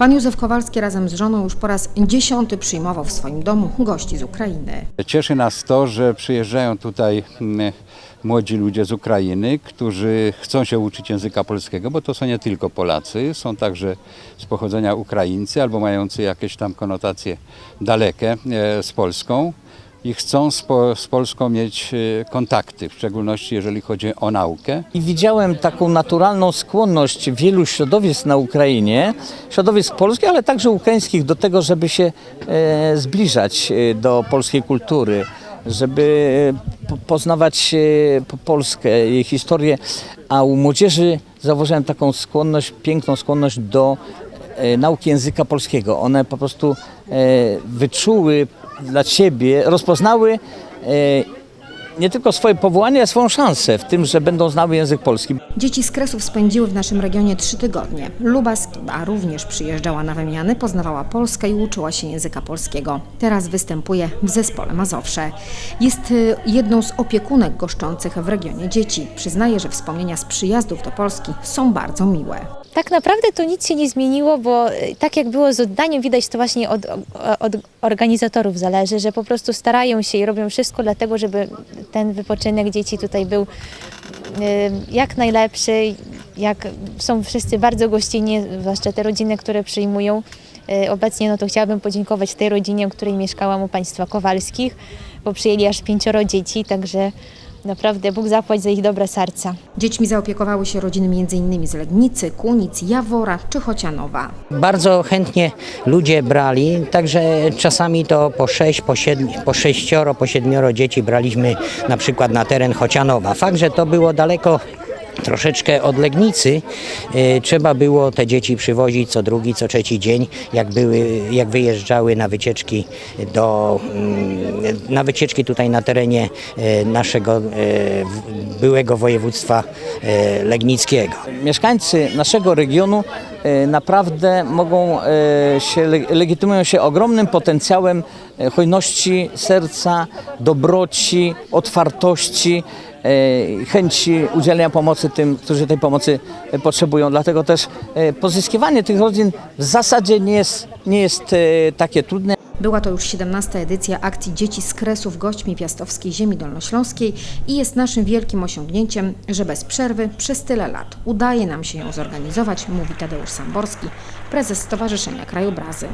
Pan Józef Kowalski razem z żoną już po raz dziesiąty przyjmował w swoim domu gości z Ukrainy. Cieszy nas to, że przyjeżdżają tutaj mm, młodzi ludzie z Ukrainy, którzy chcą się uczyć języka polskiego, bo to są nie tylko Polacy, są także z pochodzenia Ukraińcy albo mający jakieś tam konotacje dalekie e, z Polską i chcą z, po, z Polską mieć e, kontakty, w szczególności jeżeli chodzi o naukę. I widziałem taką naturalną skłonność wielu środowisk na Ukrainie, środowisk polskich, ale także ukraińskich, do tego, żeby się e, zbliżać e, do polskiej kultury, żeby e, po- poznawać po- Polskę, jej historię. A u młodzieży zauważyłem taką skłonność, piękną skłonność do nauki języka polskiego. One po prostu wyczuły dla siebie, rozpoznały e, nie tylko swoje powołanie, ale swoją szansę w tym, że będą znały język polski. Dzieci z Kresów spędziły w naszym regionie trzy tygodnie. Luba Skiba również przyjeżdżała na wymiany, poznawała Polskę i uczyła się języka polskiego. Teraz występuje w zespole Mazowsze. Jest y, jedną z opiekunek goszczących w regionie dzieci. Przyznaje, że wspomnienia z przyjazdów do Polski są bardzo miłe. Tak naprawdę to nic się nie zmieniło, bo y, tak jak było z oddaniem, widać to właśnie od, od organizatorów zależy, że po prostu starają się i robią wszystko dlatego, żeby ten wypoczynek dzieci tutaj był y, jak najlepszy, jak są wszyscy bardzo gościnni, zwłaszcza te rodziny, które przyjmują. Y, Obecnie no to chciałabym podziękować tej rodzinie, w której mieszkałam u państwa Kowalskich, bo przyjęli aż pięcioro dzieci, także naprawdę Bóg zapłać za ich dobre serca. Dziećmi zaopiekowały się rodziny m.in. z Legnicy, Kunic, Jawora czy Chocianowa. Bardzo chętnie ludzie brali, także czasami to po sześć, po, siedm, po sześcioro, po siedmioro dzieci braliśmy na przykład na teren Chocianowa. Fakt, że to było daleko troszeczkę od Legnicy, e, trzeba było te dzieci przywozić co drugi, co trzeci dzień, jak, były, jak wyjeżdżały na wycieczki do, mm, na wycieczki tutaj na terenie e, naszego e, byłego województwa legnickiego. Mieszkańcy naszego regionu naprawdę mogą się, leg- legitymują się ogromnym potencjałem hojności serca, dobroci, otwartości, e, chęci udzielenia pomocy tym, którzy tej pomocy e, potrzebują. Dlatego też e, pozyskiwanie tych rodzin w zasadzie nie jest, nie jest takie trudne. Była to już 17. edycja akcji Dzieci z Kresów gośćmi Piastowskiej Ziemi Dolnośląskiej i jest naszym wielkim osiągnięciem, że bez przerwy przez tyle lat udaje nam się ją zorganizować, mówi Tadeusz Samborski, prezes Stowarzyszenia Krajobrazy.